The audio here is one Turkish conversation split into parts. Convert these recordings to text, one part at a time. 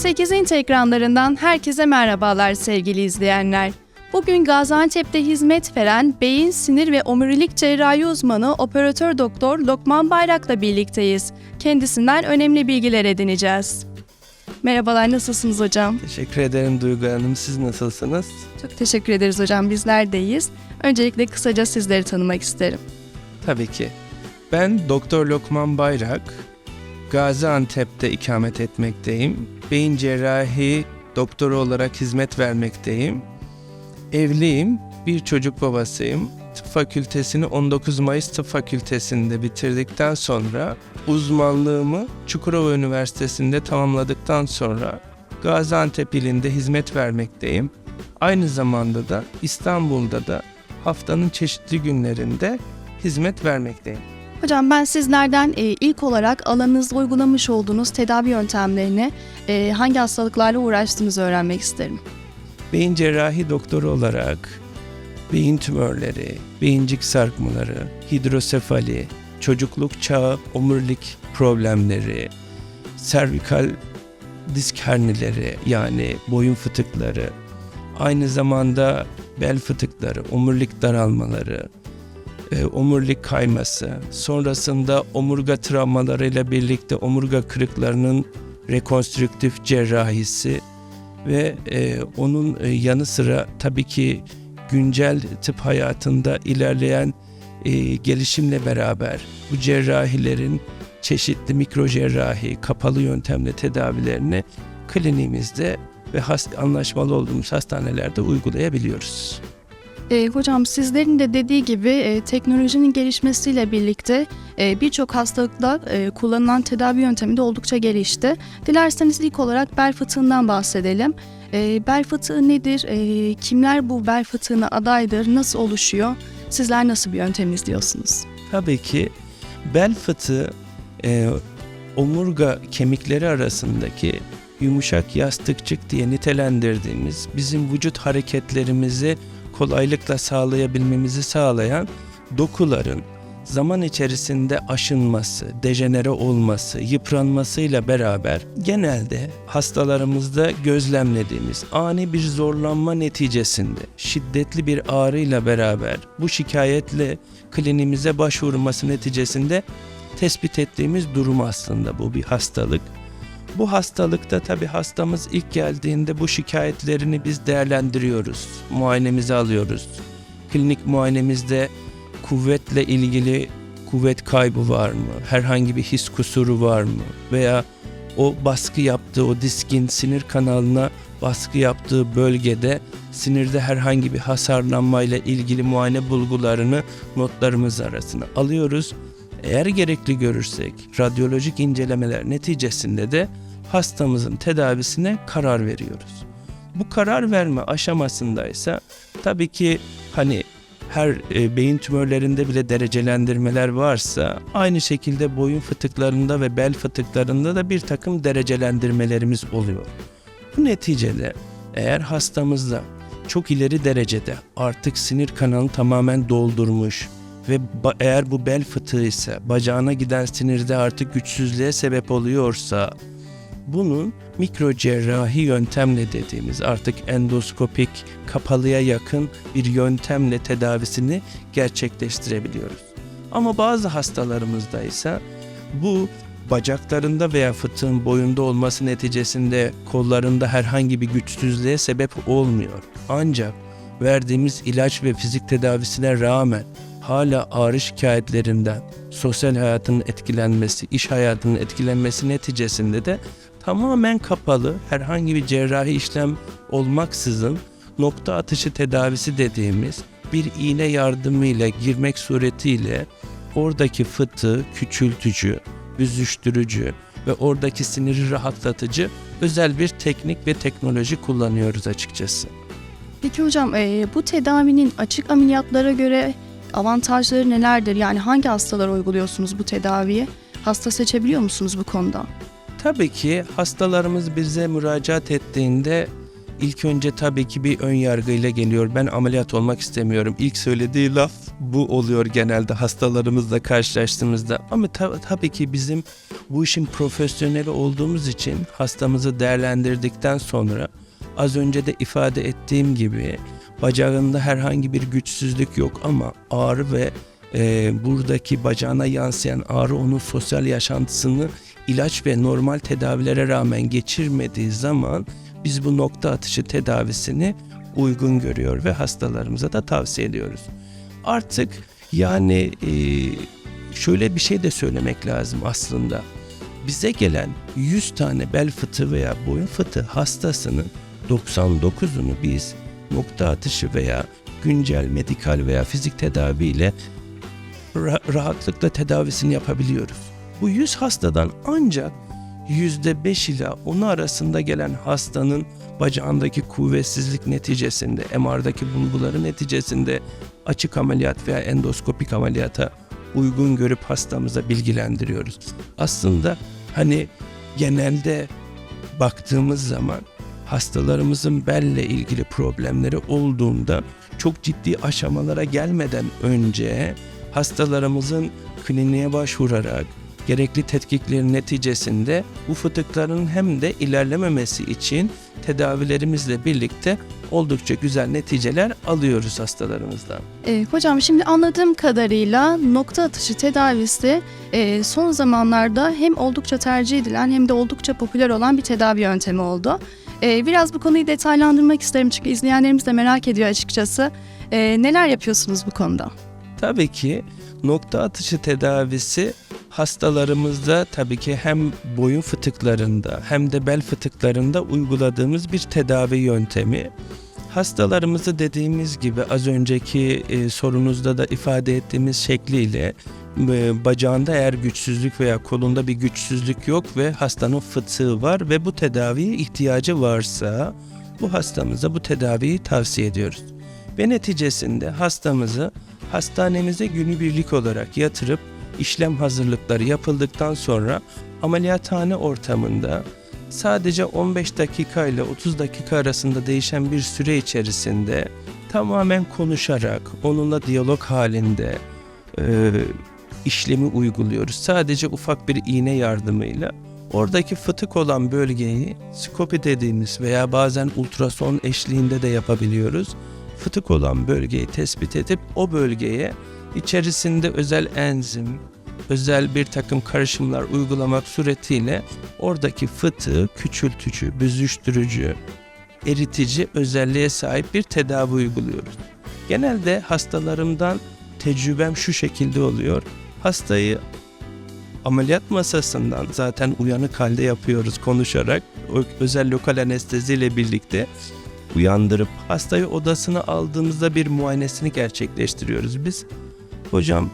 TV8'in ekranlarından herkese merhabalar sevgili izleyenler. Bugün Gaziantep'te hizmet veren beyin, sinir ve omurilik cerrahi uzmanı operatör doktor Lokman Bayrak'la birlikteyiz. Kendisinden önemli bilgiler edineceğiz. Merhabalar, nasılsınız hocam? Teşekkür ederim Duygu Hanım. Siz nasılsınız? Çok teşekkür ederiz hocam, bizler deyiz. Öncelikle kısaca sizleri tanımak isterim. Tabii ki. Ben Doktor Lokman Bayrak. Gaziantep'te ikamet etmekteyim. Beyin cerrahi doktoru olarak hizmet vermekteyim. Evliyim, bir çocuk babasıyım. Tıp fakültesini 19 Mayıs Tıp Fakültesinde bitirdikten sonra uzmanlığımı Çukurova Üniversitesi'nde tamamladıktan sonra Gaziantep ilinde hizmet vermekteyim. Aynı zamanda da İstanbul'da da haftanın çeşitli günlerinde hizmet vermekteyim. Hocam ben sizlerden e, ilk olarak alanınızda uygulamış olduğunuz tedavi yöntemlerini, e, hangi hastalıklarla uğraştığınızı öğrenmek isterim. Beyin cerrahi doktoru olarak beyin tümörleri, beyincik sarkmaları, hidrosefali, çocukluk çağı omurilik problemleri, servikal disk hernileri yani boyun fıtıkları, aynı zamanda bel fıtıkları, omurilik daralmaları, e, omurilik kayması, sonrasında omurga travmalarıyla birlikte omurga kırıklarının rekonstrüktif cerrahisi ve e, onun e, yanı sıra tabii ki güncel tıp hayatında ilerleyen e, gelişimle beraber bu cerrahilerin çeşitli mikro cerrahi, kapalı yöntemle tedavilerini kliniğimizde ve anlaşmalı olduğumuz hastanelerde uygulayabiliyoruz. E, hocam sizlerin de dediği gibi e, teknolojinin gelişmesiyle birlikte e, birçok hastalıkta e, kullanılan tedavi yöntemi de oldukça gelişti. Dilerseniz ilk olarak bel fıtığından bahsedelim. E, bel fıtığı nedir? E, kimler bu bel fıtığına adaydır? Nasıl oluşuyor? Sizler nasıl bir yöntem izliyorsunuz? Tabii ki bel fıtığı e, omurga kemikleri arasındaki yumuşak yastıkçık diye nitelendirdiğimiz bizim vücut hareketlerimizi kolaylıkla sağlayabilmemizi sağlayan dokuların zaman içerisinde aşınması, dejenere olması, yıpranmasıyla beraber genelde hastalarımızda gözlemlediğimiz ani bir zorlanma neticesinde şiddetli bir ağrıyla beraber bu şikayetle klinimize başvurması neticesinde tespit ettiğimiz durum aslında bu bir hastalık. Bu hastalıkta tabi hastamız ilk geldiğinde bu şikayetlerini biz değerlendiriyoruz. Muayenemizi alıyoruz. Klinik muayenemizde kuvvetle ilgili kuvvet kaybı var mı? Herhangi bir his kusuru var mı? Veya o baskı yaptığı o diskin sinir kanalına baskı yaptığı bölgede sinirde herhangi bir hasarlanmayla ilgili muayene bulgularını notlarımız arasına alıyoruz. Eğer gerekli görürsek radyolojik incelemeler neticesinde de hastamızın tedavisine karar veriyoruz. Bu karar verme aşamasındaysa tabii ki hani her e, beyin tümörlerinde bile derecelendirmeler varsa aynı şekilde boyun fıtıklarında ve bel fıtıklarında da bir takım derecelendirmelerimiz oluyor. Bu neticede eğer hastamızda çok ileri derecede artık sinir kanalını tamamen doldurmuş ve eğer bu bel fıtığı ise bacağına giden sinirde artık güçsüzlüğe sebep oluyorsa bunun mikro cerrahi yöntemle dediğimiz artık endoskopik kapalıya yakın bir yöntemle tedavisini gerçekleştirebiliyoruz. Ama bazı hastalarımızda ise bu bacaklarında veya fıtığın boyunda olması neticesinde kollarında herhangi bir güçsüzlüğe sebep olmuyor. Ancak verdiğimiz ilaç ve fizik tedavisine rağmen hala ağrı şikayetlerinden, sosyal hayatın etkilenmesi, iş hayatının etkilenmesi neticesinde de tamamen kapalı herhangi bir cerrahi işlem olmaksızın nokta atışı tedavisi dediğimiz bir iğne yardımıyla girmek suretiyle oradaki fıtığı küçültücü, büzüştürücü ve oradaki siniri rahatlatıcı özel bir teknik ve teknoloji kullanıyoruz açıkçası. Peki hocam bu tedavinin açık ameliyatlara göre avantajları nelerdir? Yani hangi hastalara uyguluyorsunuz bu tedaviyi? Hasta seçebiliyor musunuz bu konuda? Tabii ki hastalarımız bize müracaat ettiğinde ilk önce tabii ki bir ön yargıyla geliyor. Ben ameliyat olmak istemiyorum. İlk söylediği laf bu oluyor genelde hastalarımızla karşılaştığımızda. Ama ta- tabii ki bizim bu işin profesyoneli olduğumuz için hastamızı değerlendirdikten sonra az önce de ifade ettiğim gibi bacağında herhangi bir güçsüzlük yok ama ağrı ve e, buradaki bacağına yansıyan ağrı onun sosyal yaşantısını ilaç ve normal tedavilere rağmen geçirmediği zaman biz bu nokta atışı tedavisini uygun görüyor ve hastalarımıza da tavsiye ediyoruz. Artık yani e, şöyle bir şey de söylemek lazım aslında. Bize gelen 100 tane bel fıtığı veya boyun fıtığı hastasının 99'unu biz nokta atışı veya güncel medikal veya fizik tedaviyle ra- rahatlıkla tedavisini yapabiliyoruz. Bu 100 hastadan ancak %5 ila 10 arasında gelen hastanın bacağındaki kuvvetsizlik neticesinde, MR'daki bulguları neticesinde açık ameliyat veya endoskopik ameliyata uygun görüp hastamıza bilgilendiriyoruz. Aslında hani genelde baktığımız zaman hastalarımızın belle ilgili problemleri olduğunda çok ciddi aşamalara gelmeden önce hastalarımızın kliniğe başvurarak gerekli tetkiklerin neticesinde bu fıtıkların hem de ilerlememesi için tedavilerimizle birlikte oldukça güzel neticeler alıyoruz hastalarımızdan. E, hocam şimdi anladığım kadarıyla nokta atışı tedavisi e, son zamanlarda hem oldukça tercih edilen hem de oldukça popüler olan bir tedavi yöntemi oldu. E, biraz bu konuyu detaylandırmak isterim çünkü izleyenlerimiz de merak ediyor açıkçası. E, neler yapıyorsunuz bu konuda? Tabii ki nokta atışı tedavisi hastalarımızda tabii ki hem boyun fıtıklarında hem de bel fıtıklarında uyguladığımız bir tedavi yöntemi. Hastalarımızı dediğimiz gibi az önceki e, sorunuzda da ifade ettiğimiz şekliyle e, bacağında eğer güçsüzlük veya kolunda bir güçsüzlük yok ve hastanın fıtığı var ve bu tedaviye ihtiyacı varsa bu hastamıza bu tedaviyi tavsiye ediyoruz. Ve neticesinde hastamızı hastanemize günübirlik olarak yatırıp işlem hazırlıkları yapıldıktan sonra ameliyathane ortamında sadece 15 dakika ile 30 dakika arasında değişen bir süre içerisinde tamamen konuşarak onunla diyalog halinde e, işlemi uyguluyoruz. Sadece ufak bir iğne yardımıyla oradaki fıtık olan bölgeyi skopi dediğimiz veya bazen ultrason eşliğinde de yapabiliyoruz. Fıtık olan bölgeyi tespit edip o bölgeye içerisinde özel enzim, özel bir takım karışımlar uygulamak suretiyle oradaki fıtığı küçültücü, büzüştürücü, eritici özelliğe sahip bir tedavi uyguluyoruz. Genelde hastalarımdan tecrübem şu şekilde oluyor. Hastayı ameliyat masasından zaten uyanık halde yapıyoruz konuşarak özel lokal anesteziyle birlikte uyandırıp hastayı odasına aldığımızda bir muayenesini gerçekleştiriyoruz biz. Hocam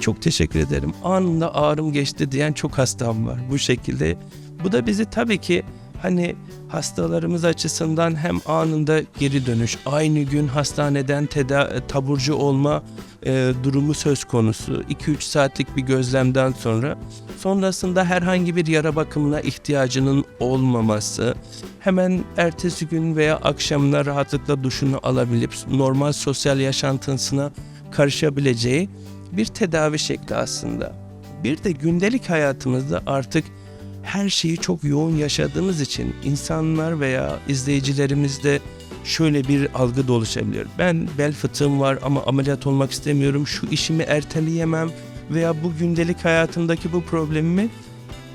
çok teşekkür ederim. Anında ağrım geçti diyen çok hastam var bu şekilde. Bu da bizi tabii ki hani hastalarımız açısından hem anında geri dönüş, aynı gün hastaneden teda- taburcu olma e, durumu söz konusu. 2-3 saatlik bir gözlemden sonra sonrasında herhangi bir yara bakımına ihtiyacının olmaması, hemen ertesi gün veya akşamına rahatlıkla duşunu alabilip normal sosyal yaşantısına karışabileceği bir tedavi şekli aslında. Bir de gündelik hayatımızda artık her şeyi çok yoğun yaşadığımız için insanlar veya izleyicilerimizde şöyle bir algı da oluşabiliyor. Ben bel fıtığım var ama ameliyat olmak istemiyorum. Şu işimi erteleyemem veya bu gündelik hayatımdaki bu problemimi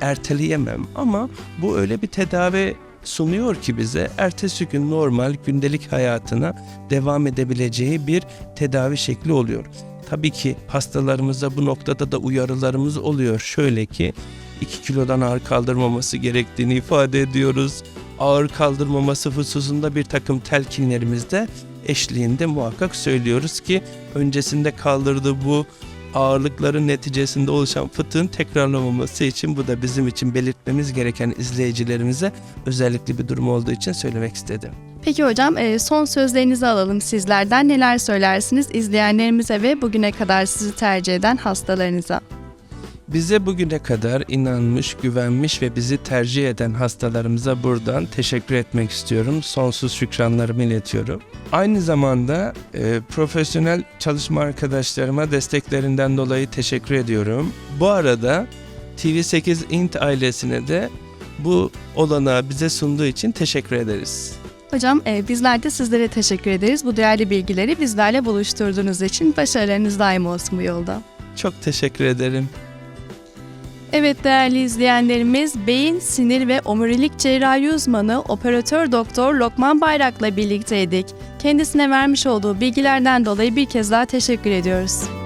erteleyemem. Ama bu öyle bir tedavi sunuyor ki bize ertesi gün normal gündelik hayatına devam edebileceği bir tedavi şekli oluyor. Tabii ki hastalarımıza bu noktada da uyarılarımız oluyor. Şöyle ki 2 kilodan ağır kaldırmaması gerektiğini ifade ediyoruz. Ağır kaldırmaması hususunda bir takım telkinlerimizde eşliğinde muhakkak söylüyoruz ki öncesinde kaldırdığı bu ağırlıkların neticesinde oluşan fıtığın tekrarlamaması için bu da bizim için belirtmemiz gereken izleyicilerimize özellikle bir durum olduğu için söylemek istedim. Peki hocam e, son sözlerinizi alalım sizlerden. Neler söylersiniz izleyenlerimize ve bugüne kadar sizi tercih eden hastalarınıza? Bize bugüne kadar inanmış, güvenmiş ve bizi tercih eden hastalarımıza buradan teşekkür etmek istiyorum. Sonsuz şükranlarımı iletiyorum. Aynı zamanda e, profesyonel çalışma arkadaşlarıma desteklerinden dolayı teşekkür ediyorum. Bu arada TV8 Int ailesine de bu olanağı bize sunduğu için teşekkür ederiz. Hocam e, bizler de sizlere teşekkür ederiz. Bu değerli bilgileri bizlerle buluşturduğunuz için başarılarınız daim olsun bu yolda. Çok teşekkür ederim. Evet değerli izleyenlerimiz beyin, sinir ve omurilik cerrahi uzmanı operatör doktor Lokman Bayrak'la birlikteydik. Kendisine vermiş olduğu bilgilerden dolayı bir kez daha teşekkür ediyoruz.